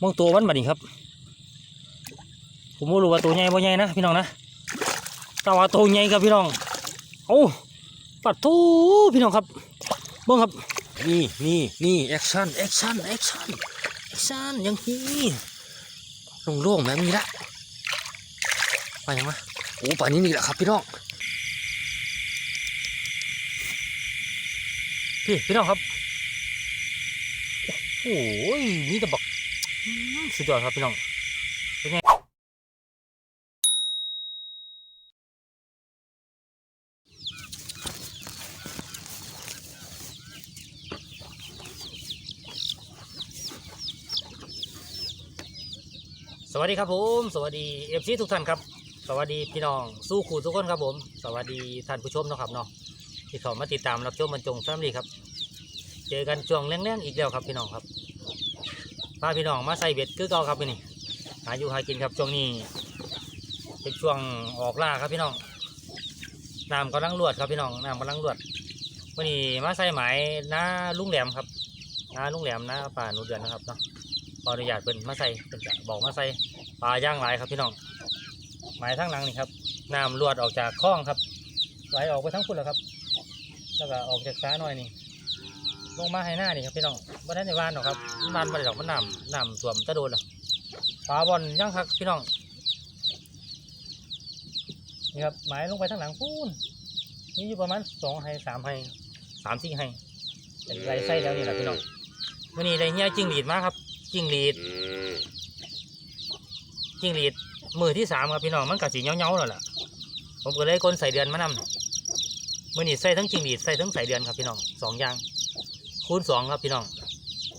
มองตัวมันบัดนี้ครับ ผมไม่รู้ว่าตัวใหญ่บ่ใหญ่นะพี่น้องนะแต่ว่าตัวใหญ่ครับพี่น้องโอ้ปัดทูพี่น้องครับเบิ่งครับนี่นี่นี่แอคชั่นแอคชั่นแอคชั่นแอคชั่นยังนี้โล่งแบบนี้ละไปยังวะโอ้ป่านนี้มีแหละครับพี่น้องพี่พี่น้องครับโอ้ยมีแต่บัก สุดยอดครับพี่น้องเป็นไงสวัสดีครับผม สวัสดีเอฟซีทุกท่านครับ สวัสดีพี่น้องสู้ขู่ทุกคนครับผม สวัสดีท่านผู้ชมนะครับเนาะที่เขามาติดตามรับชมบรรจงแฟมลี่ครับ เจอกันช่วงแรงๆอีกแล้วครับพี่น้องครับ พาพี่น้องมาใส่เบ็ดคือเก่าครับพี่นี่หาอยู่หากินครับช่วงนี้เป็นช่วงออกล่าครับพี่น้องน้ำกำลังรวดครับพี่น้องน้ำกำลังรวดวันนี้มาใส่หมายหน้าลุงแหลมครับหน้าลุงแหลมหน้าป่าหนูเดือนนะครับเนาะขออนุญาตเป็นมาใส่เป็นบอกมาใส่ปลาย่างหลายครับพี่น้องหมายทั้งหลังนี่ครับน้ำรวดออกจากคลองครับไหลออกไปทั้งพุ่นแล้วครับ แล้วก็ออกจากซ้ายหน่อยนี่ ลงมาให้หน้านี่ครับพี่น้องบ่ได้ในวานหรอกครับมันวานบ่ได้ดอกมันน้ำน้ำท่วมตะโดนหรอกปลาบอลยังคักพี่น้องนี่ครับหมายลงไปทางหลังพูนมีอยู่ประมาณสองไฮสามไฮสามสี่ไฮเป็นไรไส้แล้วนี่แหละพี่น้องวันนี้ได้เฮียจิ้งหรีดมากครับจิ้งหรีดจิ้งหรีดมือที่สามครับพี่น้องมันกัดสีเงี้ยวๆแล้วล่ะผมก็เลยกลนใส่เดือนมานำมื่อนี้ใส่ทั้งจิ้งหรีดใส่ทั้งใส่เดือนครับพี่น้องสองอย่าง คูณสองครับพี่น้อง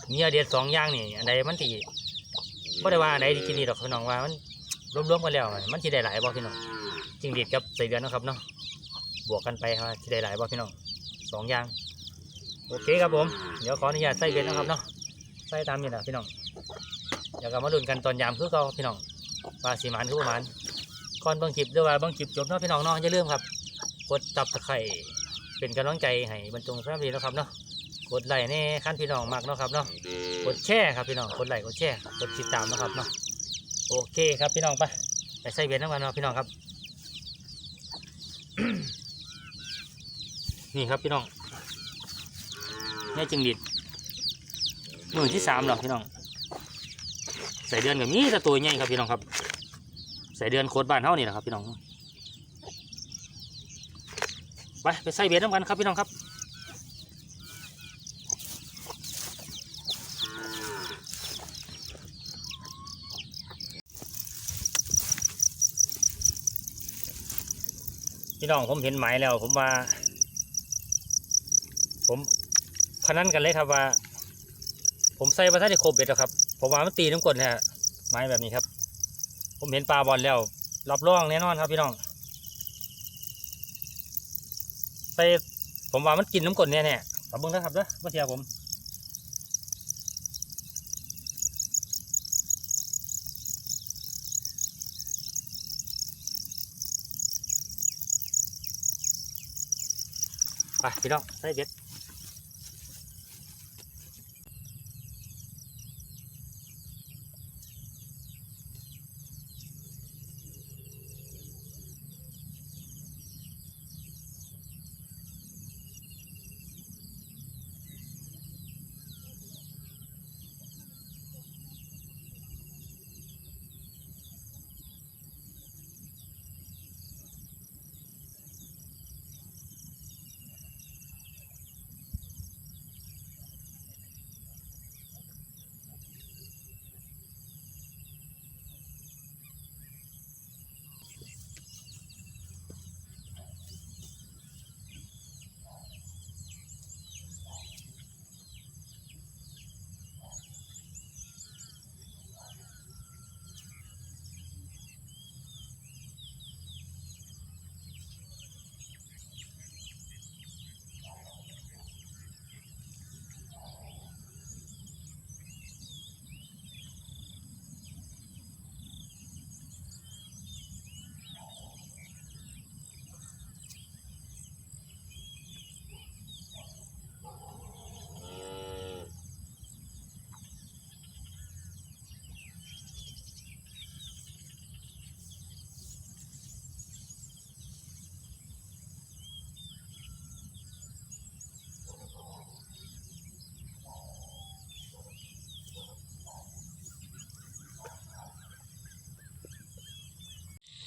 เมียเด็ดสองอย่างนี่อันใดมันตีไม่ได้ว่าอันใดที่กินดีดอกพี่น้องว่ามันรวมๆกันแล้วมันที่ได้หลายบ่พี่น้องจริงดีดกับใส่เดือนนะครับเนาะบวกกันไปครับที่ได้หลายบ่พี่น้องสองอย่างโอเคครับผมเดี๋ยวขออนุญาตใส่เบ็ดนะครับเนาะใส่ตามนี่แหละพี่น้องเดี๋ยวก็มาลุ้นกันตอนยามคือเก่าพี่น้องว่าสีมันคือประมาณก่อนบิ่งคลิปด้วยว่าบิ่งคลิปจบเนาะพี่น้องเนาะอย่าลืมครับกดตับตะไคร่เป็นกำลังใจให้บรรจงแฟมิลีนะครับเนาะ กดไลค์แน่ขั้นพี่น้องมากเนาะครับเนาะกดแชร์ครับพี่น้องกดไลค์กดแชร์กดติดตามเนาะครับเนาะโอเคครับพี่น้องไปไปใส่เบียร์น้ำกันเนาะพี่น้องครับ นี่ครับพี่น้องนี่จึงดิดมือที่สามหรอพี่น้อง ใส่เดือนกับมีแต่ตัวใหญ่ครับพี่น้องครับ ใส่เดือนโคตรบ้านเท่านี่แหละครับพี่น้องไปไปใส่เบียร์น้ำกันครับพี่น้องครับ พี่น้องผมเห็นหมายแล้ว ผมว่า ผมพนันกันเลยครับว่า ผมใส่ประทัดในโครบเบ็ดแล้วครับผมว่ามันตีน้ำกลนฮะไม้แบบนี้ครับ ผมเห็นปลาบอลแล้วรับรองแน่นอนครับพี่น้องใส่ผมว่ามันกินน้ำกลนแน่แน่ๆขอบคุณนะครับเด้อมาเชียร์ผม ไปพี่น้องใส่เบ็ด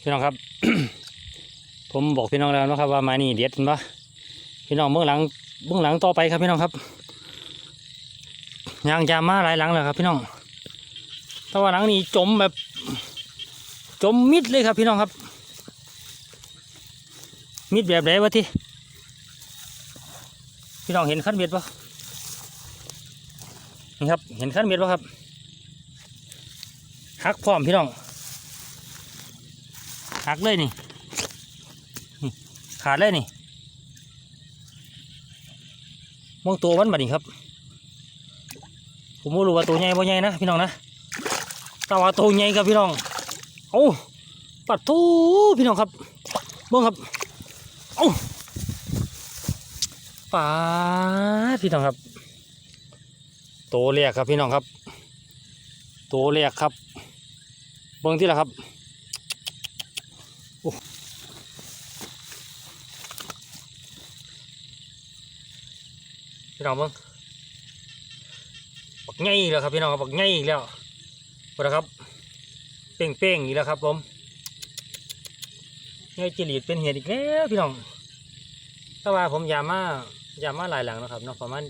พี่น้องครับ ผมบอกพี่น้องแล้วนะครับ ว่าไม้นี่เด็ดเห็นปะพี่น้องเบื้องหลังเบื้องหลังต่อไปครับพี่น้องครับยางยามมาหลายหลังแล้วครับ พี่น้องแต่ว่าหลังนี้จมแบบ จมมิดเลยครับ พี่น้องครับ มิดแบบไหนวะที่พี่น้องเห็นขั้นเบ็ดปะนี่ครับ เห็นขั้นเบ็ดปะครับหักพร้อมพี่น้อง หักเลยนี่ ขาดเลยนี่มองตัวมันบัดนี้ครับ ผมไม่รู้ว่าตัวใหญ่บ่ใหญ่นะพี่น้องนะแต่ว่าตัวใหญ่ครับพี่น้องโอ้ปัดทูพี่น้องครับบิ่งครับโอ้ป้าพี่น้องครับ โตเรียกครับพี่น้องครับ โตเรียกครับเบิ้งที่ละครับ พี่น้องเบิ้งบักงอีกแล้วครับพี่น้องครับบักงอีกแล้วพอแล้วครับ เป้งเป้งอีกแล้วครับผมไงจิรีดเป็นเหตุอีกแล้วพี่น้องแต่ว่าผมยามา ยามาหลายหลังนะครับเนาะประมาณ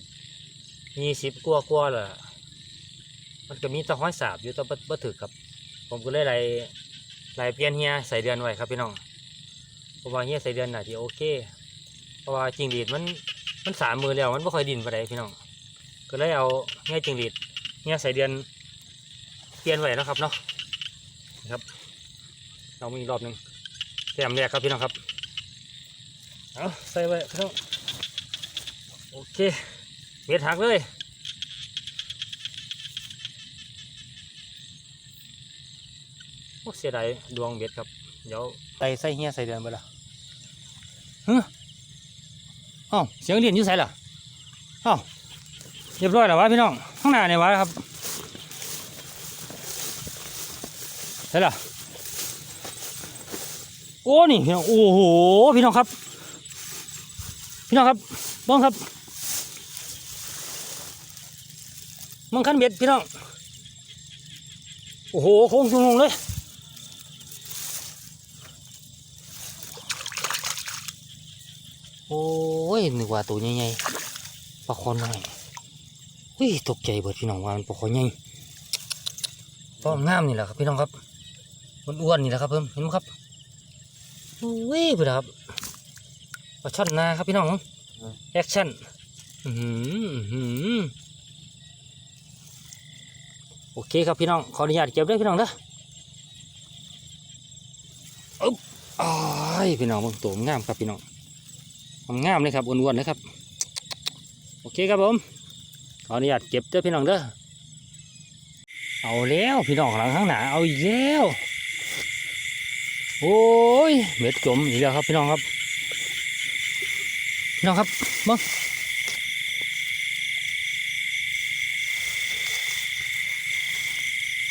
ยี่สิบกัว่ากว่าๆเลยมันก็มีตะห้อยสาบอยู่ตะบ่ถึกครับ ผมก็เลยไล่ไล่เปลี่ยนเฮียใส่เดือนไว้ครับพี่น้องเพราะว่าเฮียใส่เดือนน่ะที่โอเค เพราะว่าจิงหรีดมัน มันสามมือแล้วมันไม่ค่อยดินไปไหนใดพี่น้องก็เลยเอาเฮียจิงหรีดเฮียใส่เดือนเปลี่ยนไว้แล้วครับเนาะนะครับเรามีอีกรอบหนึ่งแต้มแรกครับพี่น้องครับเอาใส่ไว้พี่น้องโอเคเม็ดหักเลยโอ้เสียดายดวงเบ็ดครับเดี๋ยวไปใส่เฮียใส่เดือนไปละฮึ อ้าวเสียงเรียนอยู่ใส่ล่ะอ้าวเรียบร้อยแล้ววะพี่น้องข้างหน้าเนี่ยวะครับใส่ล่ะโอ้นี่พี่น้องโอ้โหพี่น้องครับ พี่น้องครับบ้องครับมังคันเบ็ดพี่น้องโอ้โหโค้งสูงเลย โอ้ยนึกว่าตัวใหญ่ๆปลาคอน้อยเฮ้ยตกใจเบิดพี่น้องว่ามันปลาคอใหญ่ปลางามนี่แหละครับพี่น้องครับมันอ้วนๆนี่แหละครับเพิ่มเห็นไหมครับโอ้ยเพื่อนครับปลาช่อนนาครับพี่น้องแอคชั่นหืออื้อหือโอเคครับพี่น้องขออนุญาตเก็บด้วยพี่น้องเด้ออ๊บอ้ายพี่น้องเบิ่งตัวมันงามครับพี่น้อง งามเลยครับอ้วนๆเลยครับ โอเคครับผม ขออนุญาตเก็บเด้อพี่น้องเด้อ เอาแล้วพี่น้องหลังข้างหน้าเอาอีกแล้ว โอ้ยเม็ดจมอีกแล้วครับพี่น้องครับ พี่น้องครับมา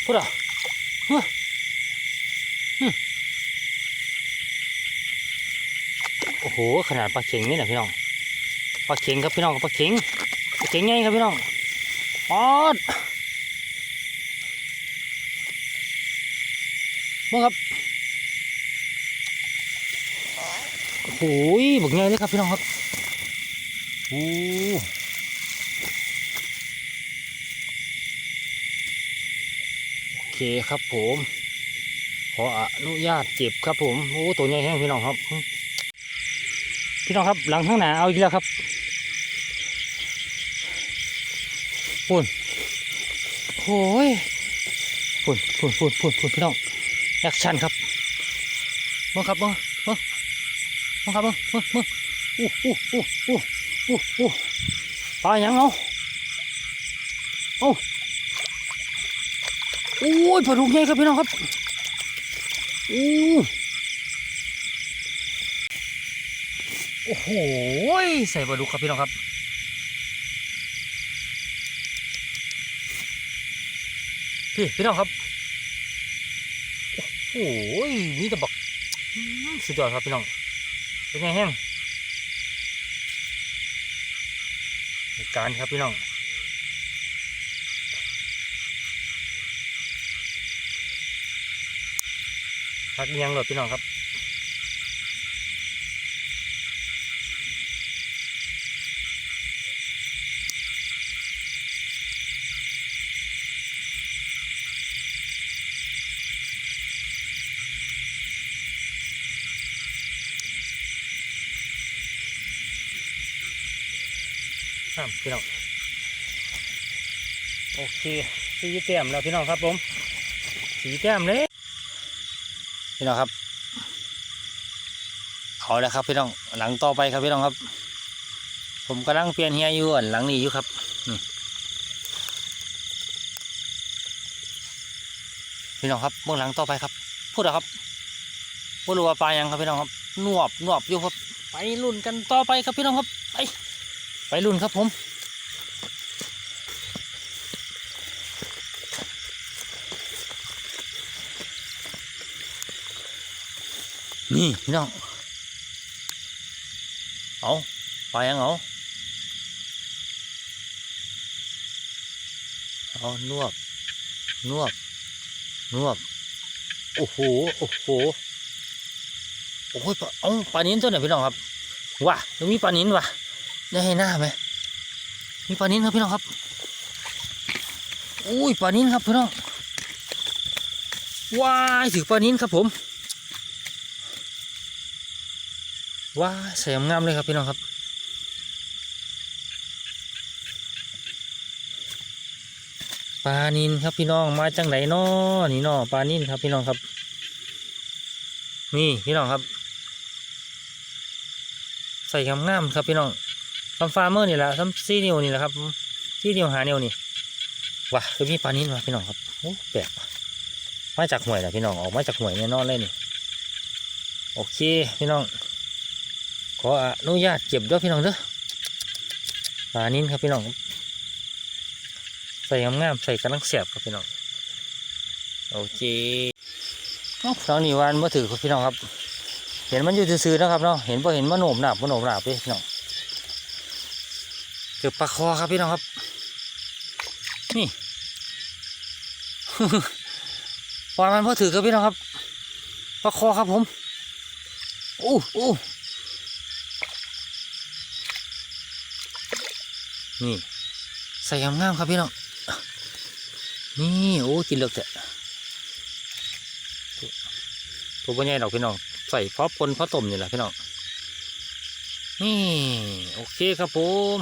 พูดอะเฮ้ยอืม โอ้โหขนาดปลาเข็งนี่นะพี่น้องปลาเข็งครับพี่น้องปลาเข็งปลาเข็งไงครับพี่น้องปอดมาครับโอ้โหบักไงเลยครับพี่น้องครับโอ้โอเคครับผม ขออนุญาตเก็บครับผม โอ้ตัวใหญ่แห้งพี่น้องครับ พี่น้องครับหลังข้างหน้าเอาอีกแล้วครับปุ่นโอ้ยปุ่นปุ่นปุ่นปุ่นปุ่นพี่น้องแอคชั่นครับมึงครับมึงมึงมึงครับมึงมึงมึงอู้อู้อู้อู้อู้อู้ปลาหยังเอาเอาโอ้ยปลาดุกใหญ่ครับพี่น้องครับอู้ โอ้โหใส่ปลาดุกครับพี่น้องครับพี่พี่น้องครับโอ้โหนี่แต่บอกสุดยอดครับพี่น้องเป็นไงแห้งการครับพี่น้องพักเงียงรถพี่น้องครับามพี่น้องโอเคสีแต้มแล้วพี่น้องครับผมสีแต้มเลยพี่น้องครับเอาแล้วครับพี่น้องหลังต่อไปครับพี่น้องครับ ผมกำลังเปลี่ยนเฮียอยู่อันหลังนี้อยู่ครับพี่น้องครับเบื้องหลังต่อไปครับ พูดอะครับว่ารู้ว่าปลายังครับพี่น้องครับนวบนวบอยู่ครับไปลุ้นกันต่อไปครับพี่น้องครับ ไปรุ่นครับผมนี่พี่น้อง เอาไปยังเอาเอานวบนวบนวบโอ้โห โอ้โห โอ้ยปลาเอาปลานิ้นตัวไหนพี่น้องครับ ว้ายังมีปลานิ้นว่ะ ได้ให้หน้าไหมมีปลานิ้นครับพี่น้องครับอุ้ยปลานิ้นครับพี่น้องว้ายถือปลานิ้นครับผมว้ายใส่งามเลยครับพี่น้องครับปลานินครับพี่น้องมาจังไหนน้อนี่น้อปลานินครับพี่น้องครับ นี่พี่น้องครับ ใส่งามๆครับพี่น้อง ทำฟาร์มเมอร์นี่แหละทำซีนิวนี่แหละครับซีนิวหานิวนี่ว้าคือมีปลานิ้นมาพี่น้องครับโอ้แปลกมาจากห่วยนะพี่น้องออกมาจากห่วยแน่นอนเลยนี่โอเคพี่น้อง ขออนุญาตเก็บด้วยพี่น้องเด้อปลานิ้นครับพี่น้องใส่งามๆใส่กระลังเสียบครับพี่น้องโอเคเอ้าครั้งนี้วานมาถือครับพี่น้องครับ เห็นมันอยู่ซื่อๆนะครับเนาะเห็นพอเห็นมันโหนมหนาบมันโหนมหนาบเลยพี่น้อง เจอปลาคอครับพี่น้องครับ นี่ปล่อยมันพอถือครับพี่น้องครับปลาคอครับผมโอ้โอ้นี่ ใส่งามๆครับพี่น้องนี่โอ้กินเลือกแต่ตัวปัญญาดอกพี่น้องใส่เพราะปนเพราะต้มนี่แหละพี่น้องนี่โอเคครับผม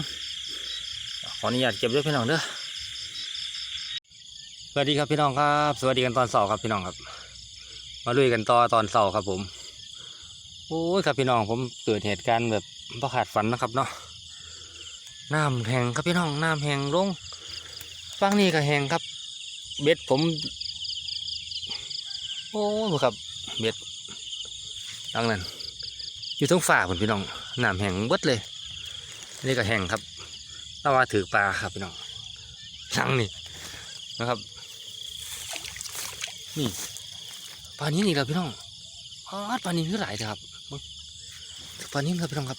ขออนุญาตเก็บด้วยพี่น้องเด้อสวัสดีครับพี่น้องครับ สวัสดีกันตอนเสาร์ครับพี่น้องครับ มาลุยกันต่อตอนเสาร์ครับผมโอ้ยครับพี่น้องผมเกิดเหตุการณ์แบบประขาดฝันนะครับเนาะน้ำแหงครับพี่น้องน้ำแหงลงฟังนี่ก็แหงครับ เบ็ดผม โอ้ครับเบ็ดดังนั้นอยู่ทั้งฝ่าผมพี่น้องน้ำแหงเบิดเลย นี่ก็แหงครับ ถ้าว่าถือปลาครับพี่น้องช่างนี่นะครับ นี่ปลานี้นี่ครับพี่น้องอ๋อปลานี้คือหลายเถอะครับปลานี้ครับพี่น้องครับ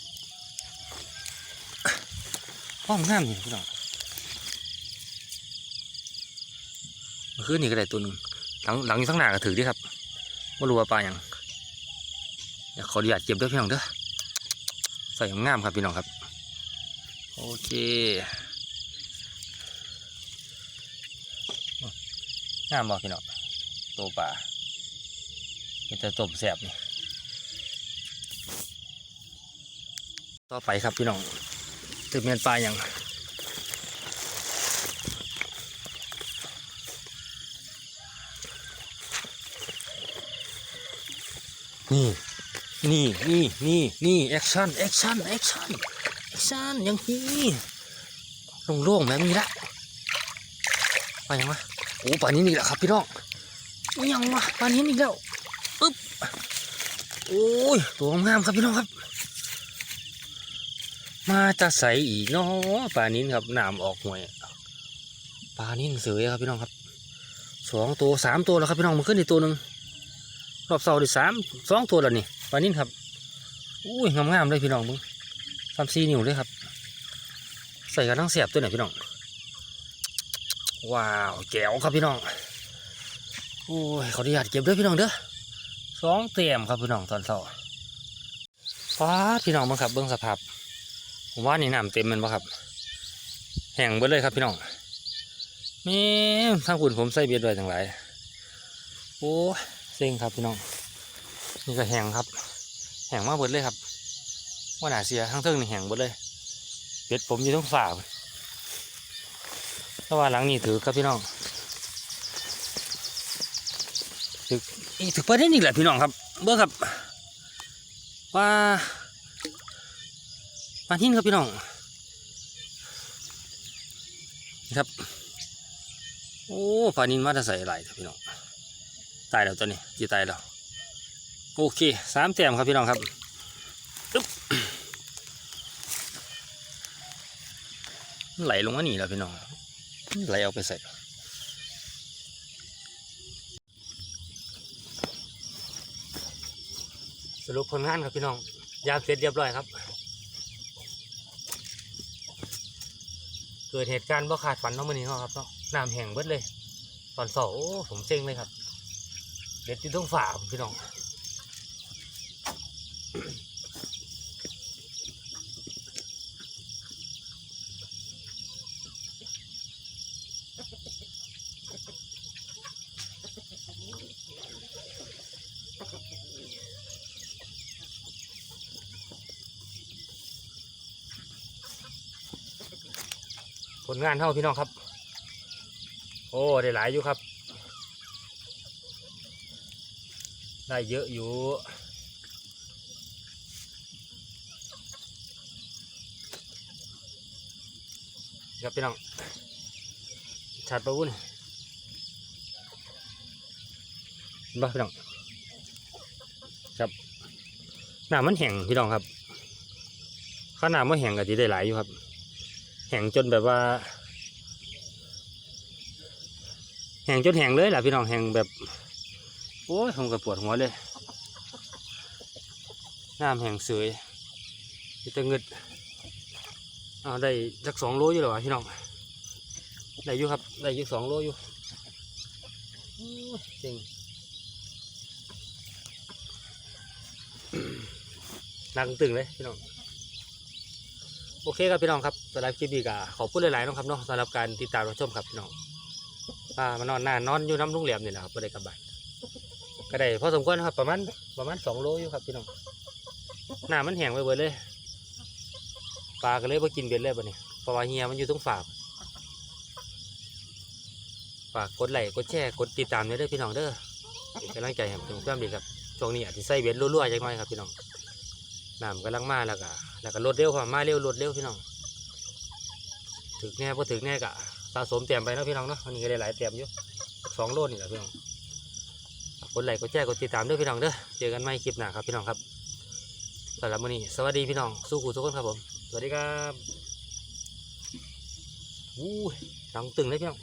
ห้องน้ำนี่พี่น้องมื่อคืนนี่ก็ได้ตัวหนึ่งหลังหลังอยู่ข้างหน้าก็ถือดิครับไม่รู้ว่าปลาอย่างเดี๋ยวขออนุญาตเก็บด้วยพี่น้องเด้อใส่งามครับพี่น้องครับ โอเคงามบ่พี่น้องโตป่าเป็นแต่ต้มแสบนี่ต่อไปครับพี่น้องตึกเมียนปลาอย่างนี่ นี่ นี่ นี่ นี่ แอคชั่น แอคชั่น แอคชั่น แอคชั่นยังนี้โล่งๆแบบนี้ละไปยังวะโอ้ป่านนี้นี่แหละครับพี่น้องยังวะป่านนี้นี่แล้วปึ๊บโอ้ยตัวงามครับพี่น้องครับ มาจะใสอีกเนาะป่านิ้ครับน้ำออกห่วยป่านิ้เสือครับพี่น้องครับสองตัวสามตัวแล้วครับพี่น้องมันขึ้นอีกตัวหนึ่งรอบเสาร์ดิสามสองตัวแล้วนี่ป่านิ้ครับอุ้ยงามๆเลยพี่น้องมึง ทำซีนิ้วเลยครับ ใส่กันทั้งเสียบตัวไหนพี่น้อง ว้าวแก้วครับพี่น้อง โอ้ยขออนุญาตเก็บด้วยพี่น้องเด้อสองเต็มครับพี่น้องตอนเช้าฟ้าพี่น้องบิ่งครับเบิ่งสภาพผมว่านี่น้ำเต็มมันบ่ครับ แห้งเบิดเลยครับพี่น้องม่นทางคุณผมใส่เบียดไว้จังหลายโอ้เซ็งครับพี่น้อง นี่ก็แห้งครับ แห้งมากเบิดเลยครับ ว่าหนาเสียทั้งเทิงนี่แห้งเบิดเลยเบ็ดผมอยู่ต้องฝ่าพุ่นแต่ว่าหลังนี้ถือครับพี่น้องถืออีถือประเด็นอีกแหละพี่น้องครับ เบิ่งครับ ว่าปลาทิ้นครับพี่น้องนี่ครับ โอ้ปลานินมาจะใส่ไหลายเถอะพี่น้องตายแล้วตัวนี้จีตายแล้วโอเคสามแต้มครับพี่น้องครับมัน ไหลลงมานี่แล้วพี่น้องไหลเอาไปใส่สรุปผลงานครับพี่น้องยามเสร็จเรียบร้อยครับ เกิดเหตุการณ์บ่ขาดฝันเนาะมื้อนี้ครับเนาะน้ำแห้งเบิดเลย ตอนสาร์โอ้ผมเซ็งเลยครับเด็ดที่ต้องฝ่าพี่น้อง งานเท่าพี่น้องครับ โอ้ได้หลายอยู่ครับ ได้เยอะอยู่ครับพี่น้องชัดปะวุ้นเห็นปะพี่น้องครับน้ำมันแห้งพี่น้องครับข้าน้ำมันแห้งก็จะได้หลายอยู่ครับ แห้งจนแบบว่า แห้งจนแห้งเลยแหละพี่น้องแห้งแบบ โอ้ยผมก็ปวดหัวเลย น้ำแห้งเสยจะเงึดเอาได้สักสองโลอยู่หรอพี่น้อง ได้อยู่ครับ ได้อยู่สองโลอยู่จริงนักตึงเลยพี่น้อง โอเคครับพี่น้องครับสำหรับคลิปนี้ก็ขอบคุณหลายๆน้องครับเนาะสำหรับการติดตามรับชมครับพี่น้องอ่ามานอนหน้านอนอยู่น้ำลุงเหลี่ยมนี่แหละครับไม่ได้กลับบ้านก็ได้พอสมควรครับ ประมาณประมาณสองโลอยู่ครับพี่น้องหน้ามันแห้งไปเบิดเลยปลาก็เลยพอกินเบ็ดเลยบ่เนี่ยเพราะว่าเฮียมันอยู่ตรงฝากฝากกดไลค์กดแชร์กดติดตามด้วยเด้อพี่น้องเด้อเป็นกำลังใจให้ผมเพื่อนดีครับช่วงนี้อาจจะใส่เบ็ดรั่วๆจังหน่อยครับพี่น้อง น้ำกำลังมาแล้วก็แล้วก็ลดเร็วความมาเร็วลดเร็วพี่น้องถึกแน่พอถึกแน่กะสะสมเตรียมไปนะพี่น้องเนาะวันนี้ก็ได้หลายเตรียมอยู่สองโลนี่แหละพี่น้องกดไลค์กดแชร์กดติดตามด้วยพี่น้องเด้อเจอกันใหม่คลิปหน้าครับพี่น้องครับสำหรับวันนี้สวัสดีพี่น้องสู้กูทุกคนครับผมสวัสดีครับอู้ยดังตึงเลยพี่น้อง